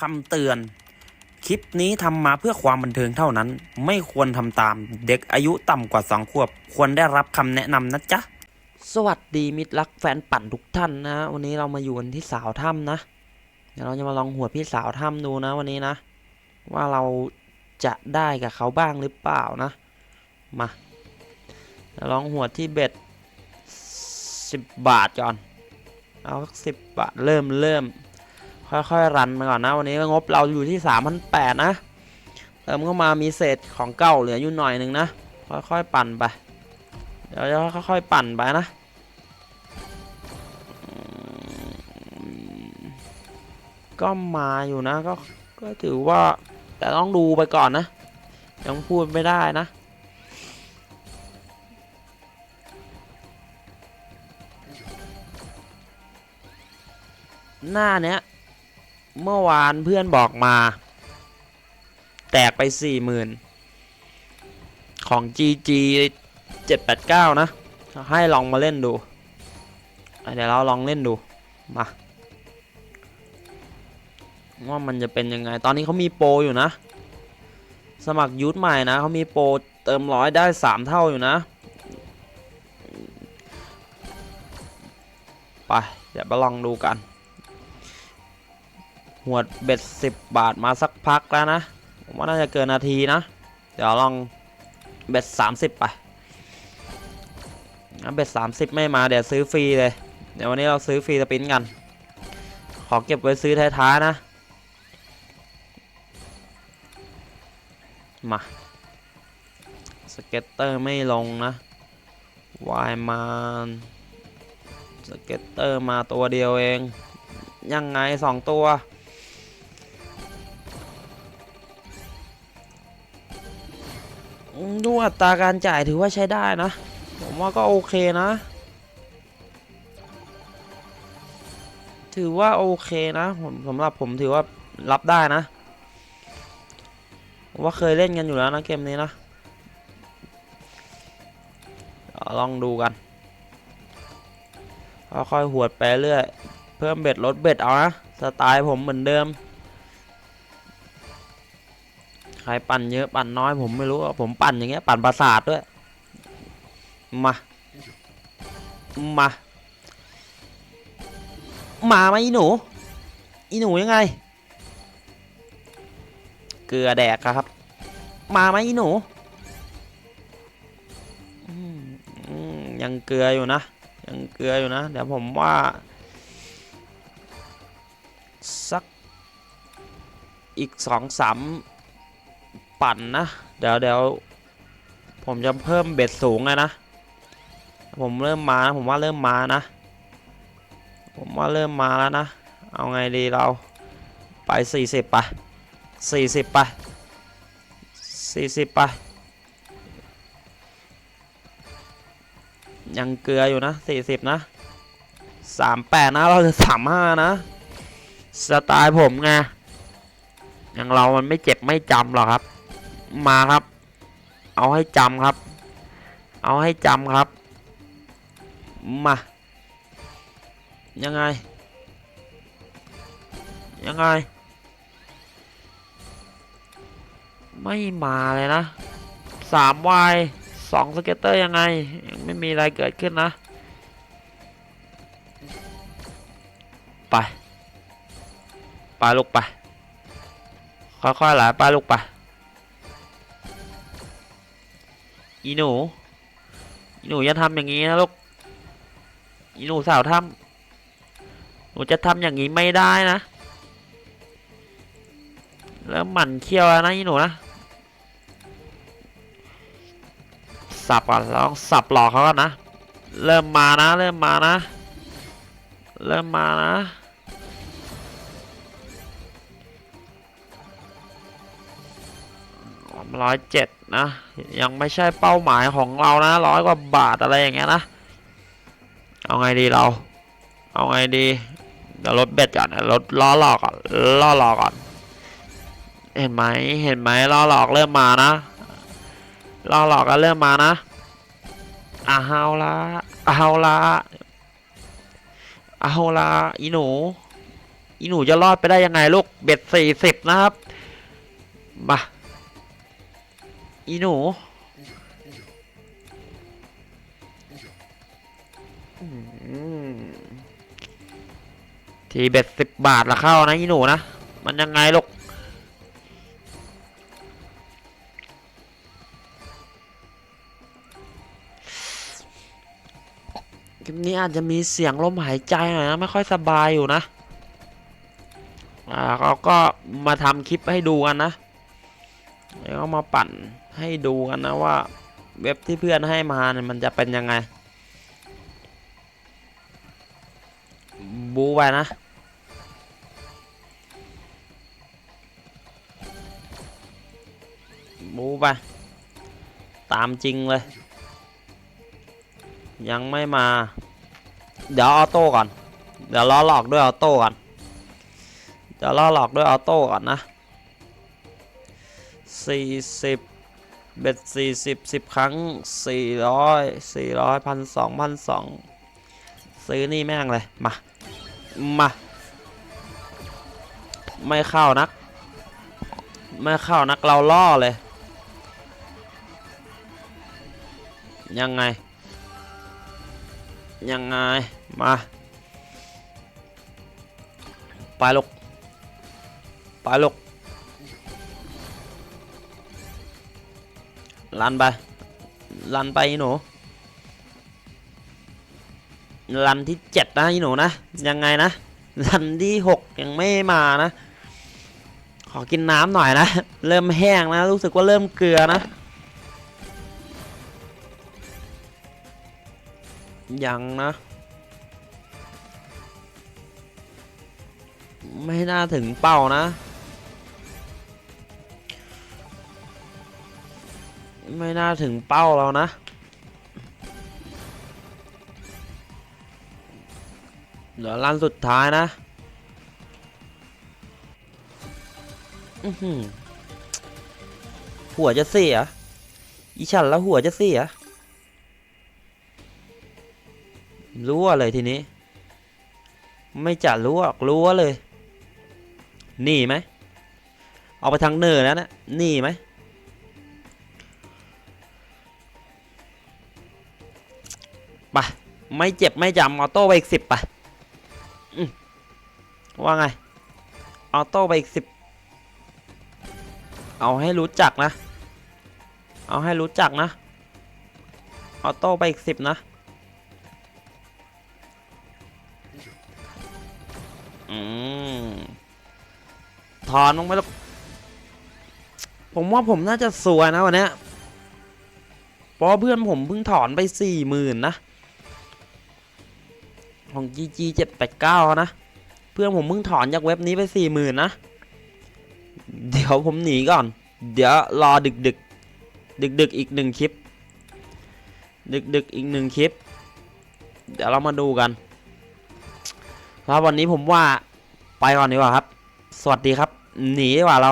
คำเตือน คลิปนี้ทำมาเพื่อความบันเทิงเท่านั้น ไม่ควรทำตาม เด็กอายุต่ำกว่าสองขวบ ควรได้รับคำแนะนำนะจ๊ะ สวัสดีมิตรรักแฟนปั่นทุกท่านนะ วันนี้เรามาอยู่กันที่สาวถ้ำนะ เดี๋ยวเราจะมาลองหัวพี่สาวถ้ำดูนะวันนี้นะ ว่าเราจะได้กับเขาบ้างหรือเปล่านะ มาลองหัวที่เบ็ดสิบบาทก่อน เอาสิบบาทเริ่มเริ่ม ค่อยๆรันมาก่อนนะ วันนี้งบเราอยู่ที่สามพันแปดนะ เติมเข้ามามีเศษของเก่าเหลืออยู่หน่อยหนึ่งนะ ค่อยๆปั่นไป เดี๋ยวจะค่อยๆปั่นไปนะก็มาอยู่นะก็ก็ถือว่าแต่ต้องดูไปก่อนนะ ยังพูดไม่ได้นะ หน้าเนี้ย เมื่อวานเพื่อนบอกมา แตกไปสี่หมื่นของ GG 789 นะ ให้ลองมาเล่นดู เดี๋ยวเราลองเล่นดู มา ว่ามันจะเป็นยังไง ตอนนี้เขามีโปรอยู่นะ สมัครยูทใหม่นะ เขามีโปรเติมร้อยได้ 3 เท่าอยู่นะ ไป เดี๋ยวมาลองดูกัน หวดเบ็ด10บาทมาสักพักแล้วนะผมว่าน่าจะเกินนาทีนะ เดี๋ยวลองเบ็ด30ไปงั้นเบ็ด30ไม่มาเดี๋ยวซื้อฟรีเลย เดี๋ยววันนี้เราซื้อฟรีสปินกัน ขอเก็บไว้ซื้อท้ายๆนะ มา สเก็ตเตอร์ไม่ลงนะวายมานสเก็ตเตอร์มาตัวเดียวเอง ยังไงสองตัว ดูอัตราการจ่ายถือว่าใช้ได้นะ ผมว่าก็โอเคนะ ถือว่าโอเคนะผมสำหรับผมถือว่ารับได้นะว่าเคยเล่นกันอยู่แล้วนะเกมนี้นะลองดูกันค่อยๆหวดไปเรื่อย เพิ่มเบ็ดลดเบ็ดเอานะ สไตล์ผมเหมือนเดิม ใครปั่นเยอะปั่นน้อยผมไม่รู้ผมปั่นอย่างเงี้ยปั่นประสาทด้วย มา มา มาไหมอีหนู อีหนูยังไง เกลือแดกครับ มาไหมอีหนูยังเกลืออยู่นะ ยังเกลืออยู่นะ เดี๋ยวผมว่า สักอีกสองสาม ปั่นนะ เดี๋ยวเดี๋ยวผมจะเพิ่มเบ็ดสูงเลยนะ ผมเริ่มมาผมว่าเริ่มมานะ ผมว่าเริ่มมาแล้วนะ เอาไงดีเราไป 40ไป40ไป40ไปยังเกลืออยู่นะ 40 นะ 38 นะ เราจะ 35 นะ สไตล์ผมไงอย่างเรามันไม่เจ็บไม่จำหรอกครับ มาครับ เอาให้จำครับ เอาให้จำครับ มา ยังไง ยังไง ไม่มาเลยนะสามวายสองสเก็ตเตอร์ยังไงยังไม่มีอะไรเกิดขึ้นนะ ไป ไปลูกไป ค่อยๆไหลไปลูกไป อีหนู อีหนูอย่าทำอย่างนี้นะลูก อีหนูสาวทำหนูจะทำอย่างนี้ไม่ได้นะ แล้วหมั่นเคี้ยวแล้วนะอีหนูนะ สับก่อนลองสับหลอกเขาก่อนนะ เริ่มมานะ เริ่มมานะ เริ่มมานะ ร้อยเจ็ดนะ ยังไม่ใช่เป้าหมายของเรานะร้อยกว่าบาทอะไรอย่างเงี้ยนะ เอาไงดีเรา เอาไงดีเดี๋ยวลดเบ็ดก่อนลดล้อหลอกก่อนล้อหลอกก่อน เห็นไหมเห็นไหมล้อหลอกเริ่มมานะล้อหลอกก็เริ่มมานะอะเอาละเอาละเอาละอีหนู อีหนูจะรอดไปได้ยังไงลูกเบ็ดสี่สิบนะครับมา อีหนูทีเบ็ดสิบบาทละเข้านะอีหนูนะ มันยังไงลูกคลิปนี้อาจจะมีเสียงลมหายใจหน่อยนะ ไม่ค่อยสบายอยู่นะ อ่าเราก็มาทำคลิปให้ดูกันนะ แล้วมาปั่น ให้ดูกันนะว่า เว็บที่เพื่อนให้มาเนี่ยมันจะเป็นยังไง บูไปนะ บูไป ตามจริงเลย ยังไม่มา เดี๋ยวออโต้ก่อน เดี๋ยวล้อหลอกด้วยออโต้ก่อนเดี๋ยวล้อหลอกด้วยออโต้ก่อนนะสี่สิบ เบ็ดสี่สิบสิบครั้งสี่ร้อยสี่ร้อยพันสองพันสองซื้อนี่แม่งเลย มา มา ไม่เข้านัก ไม่เข้านักเราล่อเลย ยังไง ยังไง มา ไปลูก ไปลูก ลันไป ลันไปหนูลันที่เจ็ดนะหนูนะ ยังไงนะลันที่หกยังไม่มานะ ขอกินน้ำหน่อยนะ เริ่มแห้งนะ รู้สึกว่าเริ่มเกลือนะยังนะ ไม่น่าถึงเป้านะ ไม่น่าถึงเป้าเรานะเดี๋ยวลันสุดท้ายนะ อือหือหัวจะเสีย อีฉันแล้วหัวจะเสียรู้ว่าเลยทีนี้ ไม่จัดรู้หรอกรู้ว่าเลย หนีไหม เอาไปทางเนินแล้วนะหนีไหม ไม่เจ็บไม่จำออโต้ไปอีกสิบไปอืมว่าไงออโต้ไปอีกสิบเอาให้รู้จักนะ เอาให้รู้จักนะออโต้ไปอีกสิบนะอืมถอนลงไปแล้วผมว่าผมน่าจะสวยนะวันนี้เพราะเพื่อนผมเพิ่งถอนไปสี่หมื่นนะ ของ GG เจ็ดแปดเก้านะ เพื่อนผมเพิ่งถอนจากเว็บนี้ไปสี่หมื่นนะ เดี๋ยวผมหนีก่อน เดี๋ยวรอดึกดึกดึกดึกอีกหนึ่งคลิป ดึกดึกอีกหนึ่งคลิป เดี๋ยวเรามาดูกันครับวันนี้ผมว่าไปก่อนดีกว่าครับ สวัสดีครับ หนีดีกว่าเรา